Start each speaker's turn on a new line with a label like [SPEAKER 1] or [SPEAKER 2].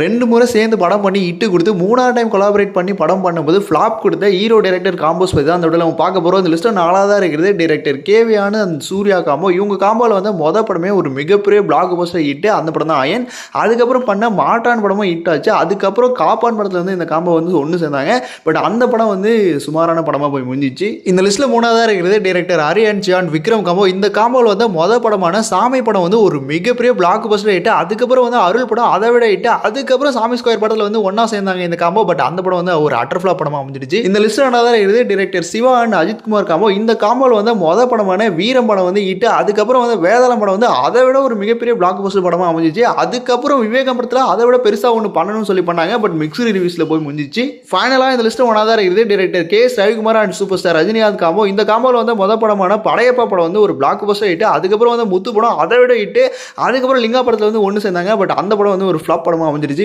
[SPEAKER 1] ரெண்டு முறை சேர்ந்து படம் பண்ணி இட்டு கொடுத்து மூணாவது டைம் கொலாபரேட் பண்ணி படம் பண்ணும்போது ஃப்ளாப் கொடுத்த ஹீரோ டைரக்டர் காம்போஸ் பற்றி தான் அந்த விட நம்ம பார்க்க போகிறோம் அந்த லிஸ்ட்டு நாலாக தான் இருக்கிறது டைரக்டர் கேவியான அந்த சூர்யா காம்போ இவங்க காம்போவில் வந்து மொதல் படமே ஒரு மிகப்பெரிய பிளாக் போஸ்டர் ஹிட்டு அந்த படம் தான் அயன். அதுக்கப்புறம் பண்ண மாட்டான் படமும் ஹிட் ஆச்சு. அதுக்கப்புறம் காப்பான் படத்தில் வந்து இந்த காம்போ வந்து ஒன்று சேர்ந்தாங்க. பட் அந்த படம் வந்து சுமாரான படமாக போய் முடிஞ்சிச்சு. இந்த லிஸ்ட்டில் மூணாவதாக இருக்கிறது டைரக்டர் அரியன் ஜியான் விக்ரம் காம்போ இந்த காம்போவில் வந்து மொதல் படமான சாமி படம் வந்து ஒரு மிகப்பெரிய பிளாக் போஸ்டர் ஹிட் அதுக்கப்புறம் வந்து அருள் படம் அதை விட ஹிட் அதுக்கப்புறம் சாமி ஸ்கொயர் படத்தில் வந்து ஒன்றா சேர்ந்தாங்க இந்த காம்போ பட் அந்த படம் வந்து ஒரு அட்டர்ஃப்ளா படமாக அமைஞ்சிடுச்சு. இந்த லிஸ்ட் தான் இருக்குது director Siva and Ajith Kumar combo இந்த காம்போவில் வந்து மொத படமான வீரம் படம் வந்து ஹிட் அதுக்கப்புறம் வந்து வேதாளம் படம் வந்து அதை விட ஒரு மிகப்பெரிய பிளாக் பஸ்டர் படமாக அமைஞ்சிச்சு. அதுக்கப்புறம் விவேகம் படத்தில் அதை விட பெருசாக ஒன்று பண்ணணும்னு சொல்லி பண்ணாங்க பட் மிக்சரி ரிவ்யூஸில் போய் முடிஞ்சிச்சு. ஃபைனலாக இந்த லிஸ்ட் ஒன்றா தான் இருக்குது. Director K S Ravikumar and super star Rajinikanth combo இந்த காம்போவில் வந்து மொத படமான படையப்பா படம் வந்து ஒரு பிளாக் பஸ்டர் ஹிட் அதுக்கப்புறம் வந்து முத்து படம் அதை விட ஹிட் அதுக்கப்புறம் லிங்கா படத்தில் வந்து ஒன்று சேர்ந்தாங்க பட் அந்த படம் வந்து ஒரு ஃப்ளாப் படமாக அமைஞ்சிருச்சு